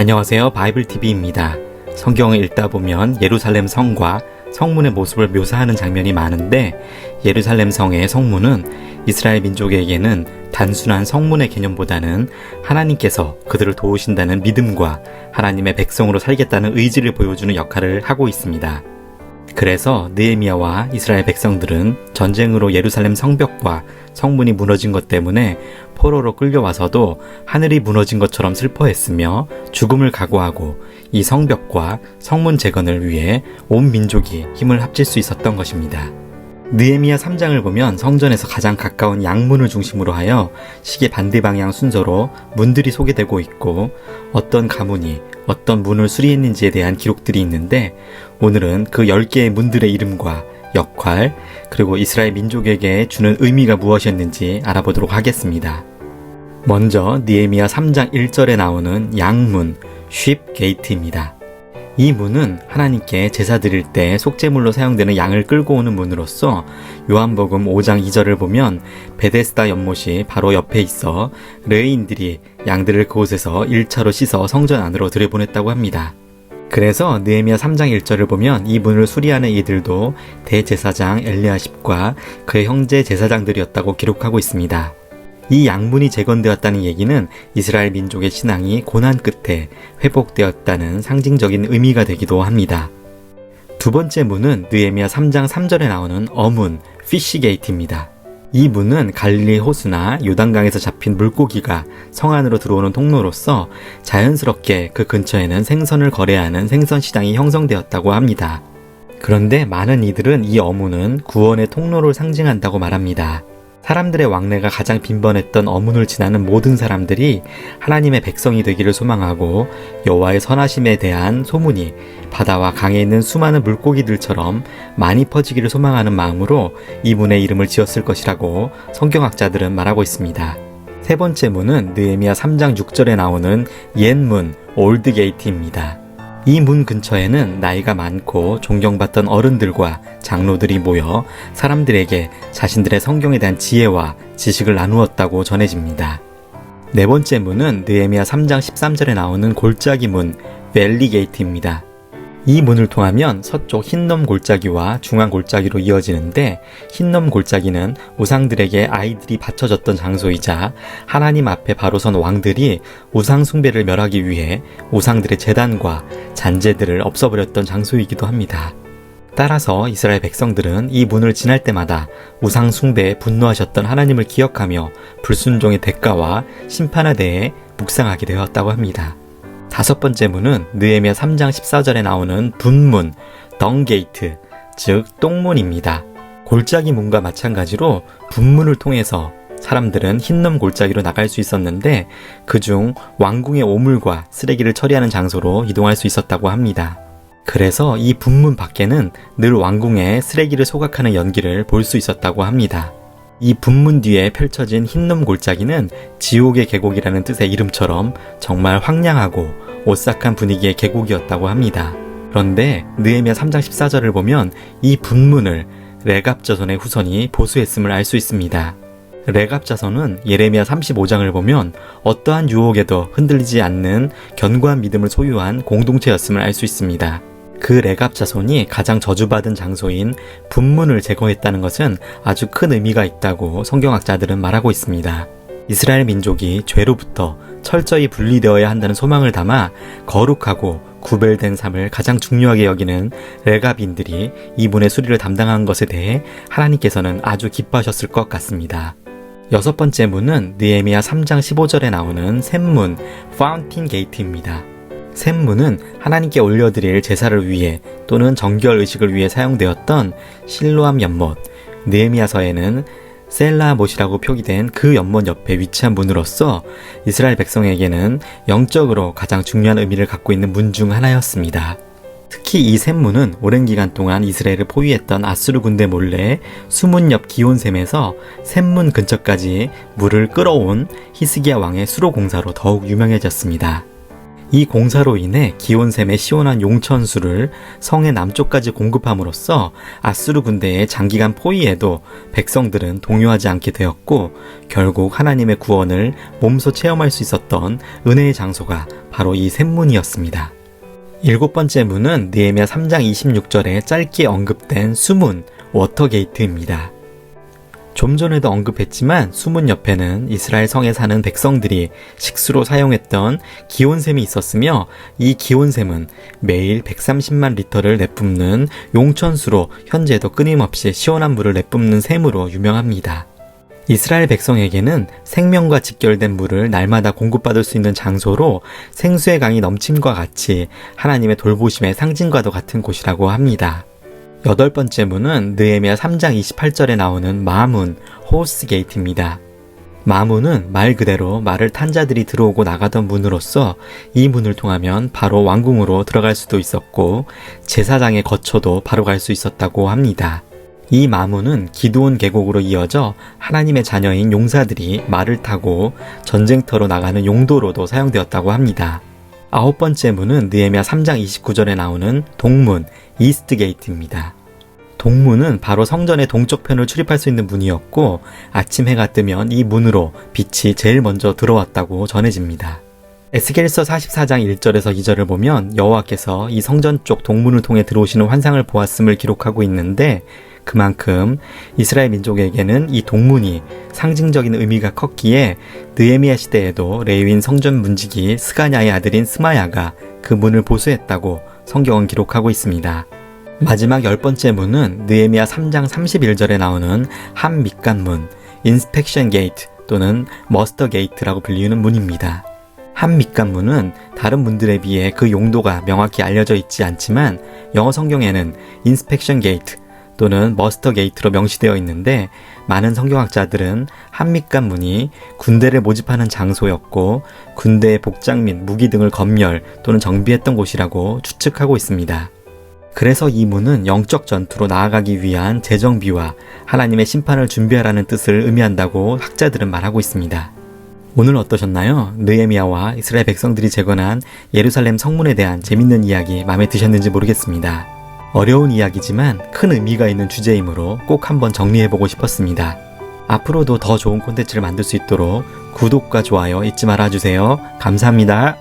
안녕하세요. 바이블TV입니다. 성경을 읽다 보면 예루살렘 성과 성문의 모습을 묘사하는 장면이 많은데 예루살렘 성의 성문은 이스라엘 민족에게는 단순한 성문의 개념보다는 하나님께서 그들을 도우신다는 믿음과 하나님의 백성으로 살겠다는 의지를 보여주는 역할을 하고 있습니다. 그래서 느헤미야와 이스라엘 백성들은 전쟁으로 예루살렘 성벽과 성문이 무너진 것 때문에 포로로 끌려와서도 하늘이 무너진 것처럼 슬퍼했으며 죽음을 각오하고 이 성벽과 성문 재건을 위해 온 민족이 힘을 합칠 수 있었던 것입니다. 느헤미야 3장을 보면 성전에서 가장 가까운 양문을 중심으로 하여 시계 반대 방향 순서로 문들이 소개되고 있고 어떤 가문이 어떤 문을 수리했는지에 대한 기록들이 있는데 오늘은 그 10개의 문들의 이름과 역할 그리고 이스라엘 민족에게 주는 의미가 무엇이었는지 알아보도록 하겠습니다. 먼저 니에미야 3장 1절에 나오는 양문 쉽 게이트입니다. 이 문은 하나님께 제사 드릴 때 속죄물로 사용되는 양을 끌고 오는 문으로서 요한복음 5장 2절을 보면 베데스다 연못이 바로 옆에 있어 레인들이 양들을 그곳에서 1차로 씻어 성전 안으로 들여보냈다고 합니다. 그래서 느헤미야 3장 1절을 보면 이 문을 수리하는 이들도 대제사장 엘리아십과 그의 형제 제사장들이었다고 기록하고 있습니다. 이 양문이 재건되었다는 얘기는 이스라엘 민족의 신앙이 고난 끝에 회복되었다는 상징적인 의미가 되기도 합니다. 두 번째 문은 느헤미야 3장 3절에 나오는 어문, 피시게이트입니다. 이 문은 갈릴리 호수나 요단강에서 잡힌 물고기가 성 안으로 들어오는 통로로서 자연스럽게 그 근처에는 생선을 거래하는 생선 시장이 형성되었다고 합니다. 그런데 많은 이들은 이 어문은 구원의 통로를 상징한다고 말합니다. 사람들의 왕래가 가장 빈번했던 어문을 지나는 모든 사람들이 하나님의 백성이 되기를 소망하고 여호와의 선하심에 대한 소문이 바다와 강에 있는 수많은 물고기들처럼 많이 퍼지기를 소망하는 마음으로 이 문의 이름을 지었을 것이라고 성경학자들은 말하고 있습니다. 세 번째 문은 느헤미야 3장 6절에 나오는 옛문 올드 게이트입니다. 이 문 근처에는 나이가 많고 존경받던 어른들과 장로들이 모여 사람들에게 자신들의 성경에 대한 지혜와 지식을 나누었다고 전해집니다. 네 번째 문은 느헤미야 3장 13절에 나오는 골짜기 문 벨리 게이트입니다. 이 문을 통하면 서쪽 흰놈 골짜기와 중앙 골짜기로 이어지는데 흰놈 골짜기는 우상들에게 아이들이 바쳐졌던 장소이자 하나님 앞에 바로 선 왕들이 우상 숭배를 멸하기 위해 우상들의 재단과 잔재들을 없어버렸던 장소이기도 합니다. 따라서 이스라엘 백성들은 이 문을 지날 때마다 우상 숭배에 분노하셨던 하나님을 기억하며 불순종의 대가와 심판에 대해 묵상하게 되었다고 합니다. 다섯 번째 문은 느헤미야 3장 14절에 나오는 분문, 덩게이트, 즉 똥문입니다. 골짜기 문과 마찬가지로 분문을 통해서 사람들은 흰놈 골짜기로 나갈 수 있었는데 그중 왕궁의 오물과 쓰레기를 처리하는 장소로 이동할 수 있었다고 합니다. 그래서 이 분문 밖에는 늘 왕궁에 쓰레기를 소각하는 연기를 볼 수 있었다고 합니다. 이 분문 뒤에 펼쳐진 흰놈 골짜기는 지옥의 계곡이라는 뜻의 이름처럼 정말 황량하고 오싹한 분위기의 계곡이었다고 합니다. 그런데 느헤미야 3장 14절을 보면 이 분문을 레갑 자손의 후손이 보수했음을 알 수 있습니다. 레갑 자손은 예레미야 35장을 보면 어떠한 유혹에도 흔들리지 않는 견고한 믿음을 소유한 공동체였음을 알 수 있습니다. 그 레갑 자손이 가장 저주받은 장소인 분문을 제거했다는 것은 아주 큰 의미가 있다고 성경학자들은 말하고 있습니다. 이스라엘 민족이 죄로부터 철저히 분리되어야 한다는 소망을 담아 거룩하고 구별된 삶을 가장 중요하게 여기는 레갑인들이 이분의 수리를 담당한 것에 대해 하나님께서는 아주 기뻐하셨을 것 같습니다. 여섯 번째 문은 느헤미야 3장 15절에 나오는 샘문, 파운틴 게이트입니다. 샘문은 하나님께 올려드릴 제사를 위해 또는 정결 의식을 위해 사용되었던 실로암 연못, 느헤미야서에는 셀라못이라고 표기된 그 연못 옆에 위치한 문으로서 이스라엘 백성에게는 영적으로 가장 중요한 의미를 갖고 있는 문 중 하나였습니다. 특히 이 샘문은 오랜 기간 동안 이스라엘을 포위했던 아수르 군대 몰래 수문 옆 기온샘에서 샘문 근처까지 물을 끌어온 히스기야 왕의 수로 공사로 더욱 유명해졌습니다. 이 공사로 인해 기온샘의 시원한 용천수를 성의 남쪽까지 공급함으로써 아수르 군대의 장기간 포위에도 백성들은 동요하지 않게 되었고 결국 하나님의 구원을 몸소 체험할 수 있었던 은혜의 장소가 바로 이 샘문이었습니다. 일곱 번째 문은 느헤미야 3장 26절에 짧게 언급된 수문 워터게이트입니다. 좀 전에도 언급했지만 수문 옆에는 이스라엘 성에 사는 백성들이 식수로 사용했던 기온샘이 있었으며 이 기온샘은 매일 130만 리터를 내뿜는 용천수로 현재도 끊임없이 시원한 물을 내뿜는 샘으로 유명합니다. 이스라엘 백성에게는 생명과 직결된 물을 날마다 공급받을 수 있는 장소로 생수의 강이 넘침과 같이 하나님의 돌보심의 상징과도 같은 곳이라고 합니다. 여덟 번째 문은 느헤미야 3장 28절에 나오는 마문 호스 게이트입니다. 마문은 말 그대로 말을 탄 자들이 들어오고 나가던 문으로서 이 문을 통하면 바로 왕궁으로 들어갈 수도 있었고 제사장의 거처도 바로 갈 수 있었다고 합니다. 이 마문은 기도원 계곡으로 이어져 하나님의 자녀인 용사들이 말을 타고 전쟁터로 나가는 용도로도 사용되었다고 합니다. 아홉 번째 문은 느헤미야 3장 29절에 나오는 동문 이스트 게이트입니다. 동문은 바로 성전의 동쪽 편을 출입할 수 있는 문이었고 아침 해가 뜨면 이 문으로 빛이 제일 먼저 들어왔다고 전해집니다. 에스겔서 44장 1절에서 2절을 보면 여호와께서 이 성전 쪽 동문을 통해 들어오시는 환상을 보았음을 기록하고 있는데 그만큼 이스라엘 민족에게는 이 동문이 상징적인 의미가 컸기에 느헤미야 시대에도 레위인 성전 문지기 스가냐의 아들인 스마야가 그 문을 보수했다고 성경은 기록하고 있습니다. 마지막 열 번째 문은 느헤미야 3장 31절에 나오는 한 밑간문, 인스펙션 게이트 또는 머스터 게이트라고 불리는 문입니다. 한 밑간문은 다른 문들에 비해 그 용도가 명확히 알려져 있지 않지만 영어 성경에는 인스펙션 게이트 또는 머스터 게이트로 명시되어 있는데 많은 성경학자들은 한밑간문이 군대를 모집하는 장소였고 군대의 복장 및 무기 등을 검열 또는 정비했던 곳이라고 추측하고 있습니다. 그래서 이 문은 영적 전투로 나아가기 위한 재정비와 하나님의 심판을 준비하라는 뜻을 의미한다고 학자들은 말하고 있습니다. 오늘 어떠셨나요? 느헤미야와 이스라엘 백성들이 재건한 예루살렘 성문에 대한 재밌는 이야기 마음에 드셨는지 모르겠습니다. 어려운 이야기지만 큰 의미가 있는 주제이므로 꼭 한번 정리해보고 싶었습니다. 앞으로도 더 좋은 콘텐츠를 만들 수 있도록 구독과 좋아요 잊지 말아주세요. 감사합니다.